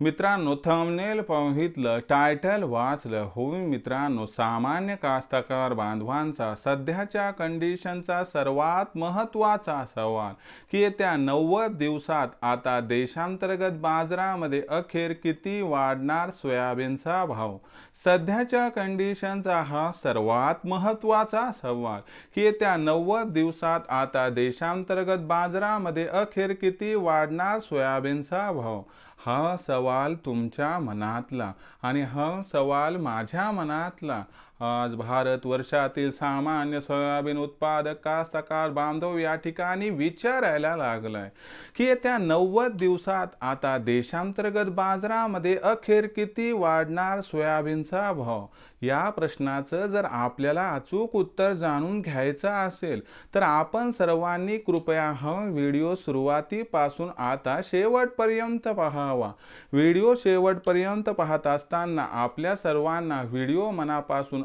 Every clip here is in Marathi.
मित्रांनो थंबनेल पाहितलं टायटल वाचलं. होऊन मित्रांनो सामान्य कास्तकार बांधवांचा सध्याच्या कंडिशनचा सर्वात महत्त्वाचा सवाल की येत्या नव्वद दिवसात आता देशांतर्गत बाजारामध्ये अखेर किती वाढणार सोयाबीनचा भाव? सध्याच्या कंडिशनचा हा सर्वात महत्त्वाचा सवाल की येत्या नव्वद दिवसात आता देशांतर्गत बाजारामध्ये अखेर किती वाढणार सोयाबीनचा भाव? हा सवाल तुमच्या मनातला आणि हा सवाल माझ्या मनातला आज भारत वर्षातील सामान्य सोयाबीन उत्पादक कास्तकार बांधव या ठिकाणी विचारायला लागलाय की येत्या नव्वद दिवसात आता देशांतर्गत बाजारामध्ये अखेर किती वाढणार सोयाबीनचा भाव? या प्रश्नाचं जर आपल्याला अचूक उत्तर जाणून घ्यायचं असेल तर आपण सर्वांनी कृपया हा व्हिडिओ सुरुवातीपासून आता शेवटपर्यंत पहावा. व्हिडिओ शेवटपर्यंत पाहत असताना आपल्या सर्वांना व्हिडिओ मनापासून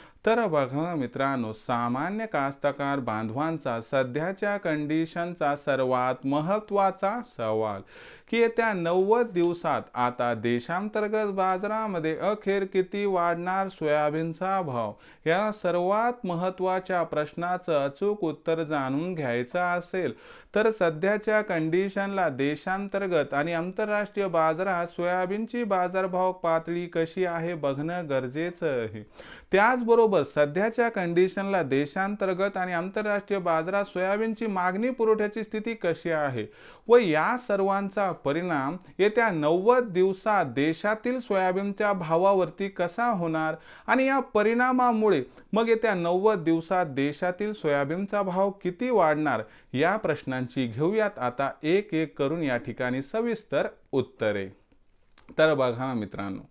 तर बघा मित्रांनो. सामान्य कास्तकार बांधवांचा सध्याच्या कंडिशनचा सर्वात महत्त्वाचा सवाल. की येत्या नव्वद दिवसात आता देशांतर्गत बाजारामध्ये अखेर किती वाढणार सोयाबीनचा भाव? या सर्वात महत्त्वाच्या प्रश्नाचं अचूक उत्तर जाणून घ्यायचं असेल तर सध्याच्या कंडिशनला देशांतर्गत आणि आंतरराष्ट्रीय बाजारात सोयाबीनची बाजारभाव पातळी कशी आहे बघणं गरजेचं आहे. त्याचबरोबर सध्याच्या कंडिशनला देशांतर्गत आणि आंतरराष्ट्रीय बाजारात सोयाबीनची मागणी पुरवठ्याची स्थिती कशी आहे व या सर्वांचा परिणाम येत्या नव्वद दिवसात देशातील सोयाबीनच्या भावावरती कसा होणार? आणि या परिणामामुळे मग येत्या नव्वद दिवसात देशातील सोयाबीनचा भाव किती वाढणार? या प्रश्नांची घेऊयात. आता एक एक करून या ठिकाणी सविस्तर उत्तरे. तर बघा मित्रांनो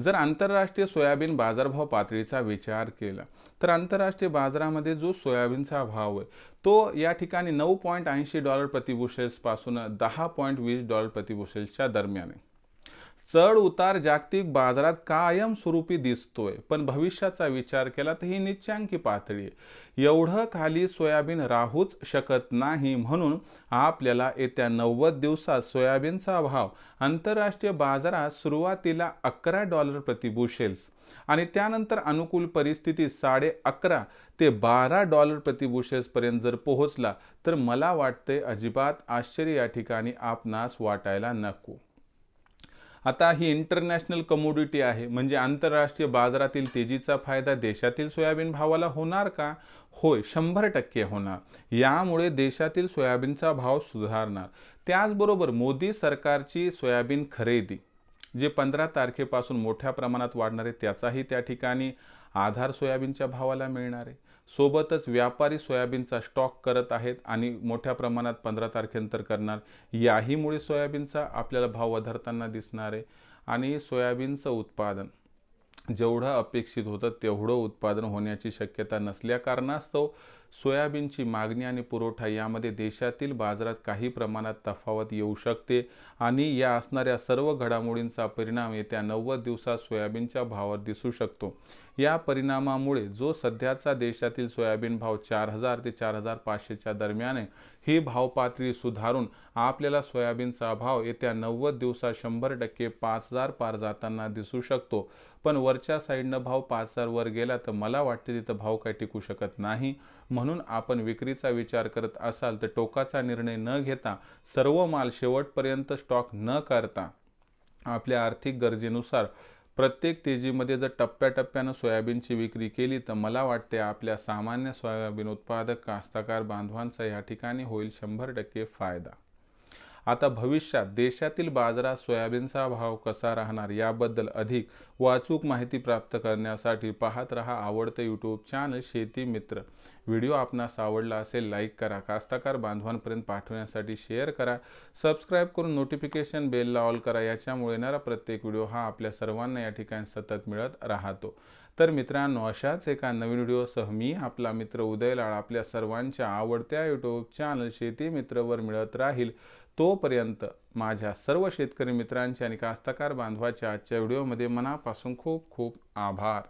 जर आंतरराष्ट्रीय सोयाबीन बाजारभाव पातळीचा विचार केला तर आंतरराष्ट्रीय बाजारामध्ये जो सोयाबीनचा भाव आहे तो या ठिकाणी नऊ पॉईंट ऐंशी डॉलर प्रतिबुशेल्सपासून दहा पॉईंट वीस डॉलर प्रतिबुशेल्सच्या दरम्यान आहे. चढ उतार जागतिक बाजारात कायमस्वरूपी दिसतोय. पण भविष्याचा विचार केला तर ही निच्चांकी पातळी आहे. एवढं खाली सोयाबीन राहूच शकत नाही म्हणून आपल्याला येत्या नव्वद दिवसात सोयाबीनचा भाव आंतरराष्ट्रीय बाजारात सुरुवातीला अकरा डॉलर प्रतिबुशेल्स आणि त्यानंतर अनुकूल परिस्थिती साडे अकरा ते बारा डॉलर प्रति पर्यंत जर पोहोचला तर मला वाटते अजिबात आश्चर्य या ठिकाणी आपणास वाटायला नको. आता ही इंटरनॅशनल कमोडिटी आहे. म्हणजे आंतरराष्ट्रीय बाजारातील तेजीचा फायदा देशातील सोयाबीन भावाला होणार का? होय शंभर टक्के होणार. यामुळे देशातील सोयाबीनचा भाव सुधारणार. त्याचबरोबर मोदी सरकारची सोयाबीन खरेदी जे पंधरा तारखेपासून मोठ्या प्रमाणात वाढणार आहे त्याचाही त्या ठिकाणी आधार सोयाबीनच्या भावाला मिळणार आहे. सोबतच व्यापारी सोयाबीनचा स्टॉक करत आहेत आणि मोठ्या प्रमाणात पंधरा तारखेनंतर करणार. याहीमुळे सोयाबीनचा आपल्याला भाव वधारताना दिसणार आहे. आणि सोयाबीनचं उत्पादन जेवढं अपेक्षित होतं तेवढं उत्पादन होण्याची शक्यता नसल्या कारणास्तव सोयाबीनची मागणी आणि पुरवठा यामध्ये देशातील बाजारात काही प्रमाणात तफावत येऊ शकते आणि या असणाऱ्या सर्व घडामोडींचा परिणाम येत्या नव्वद दिवसात सोयाबीनच्या भावावर दिसू शकतो. या परिणामामुळे जो सध्याचा देशातील सोयाबीन भाव चार हजार ते चार हजार पाचशेच्या दरम्यान आहे ही भावपातळी सुधारून आपल्याला सोयाबीनचा भाव येत्या नव्वद दिवसात शंभर टक्के पाच हजार पार जाताना दिसू शकतो. पण वरच्या साईडनं भाव पाच हजार वर गेला तर मला वाटते तिथं भाव काही टिकू शकत नाही. म्हणून आपण विक्रीचा विचार करत असाल तर टोकाचा निर्णय न घेता सर्व माल शेवटपर्यंत स्टॉक न करता आपल्या आर्थिक गरजेनुसार प्रत्येक तेजीमध्ये जर टप्प्याटप्प्यानं सोयाबीनची विक्री केली तर मला वाटते आपल्या सामान्य सोयाबीन उत्पादक कास्तकार बांधवांचा या ठिकाणी होईल शंभर टक्के फायदा. आता भविष्यात देशातील बाजारात सोयाबीनचा भाव कसा राहणार याबद्दल अधिक वाचूक माहिती प्राप्त करण्यासाठी पाहत रहा आवडते यूट्यूब चॅनल शेती मित्र. व्हिडिओ आपणास आवडला असेल लाईक करा. कास्ताकार बांधवांपर्यंत पाठवण्यासाठी शेअर करा. सबस्क्राईब करून नोटिफिकेशन बेलला ऑल करा. याच्यामुळे येणारा प्रत्येक व्हिडिओ हा आपल्या सर्वांना या ठिकाणी सतत मिळत राहतो. तर मित्रांनो अशाच एका नवीन व्हिडिओसह मी आपला मित्र उदय लाळ आपल्या सर्वांच्या आवडत्या यूट्यूब चॅनल शेती मित्रवर मिळत राहील. तोपर्यंत माझ्या सर्व शेतकरी मित्रांचे आणि कास्तकार बांधवाच्या आजच्या व्हिडिओमध्ये मनापासून खूप खूप आभार.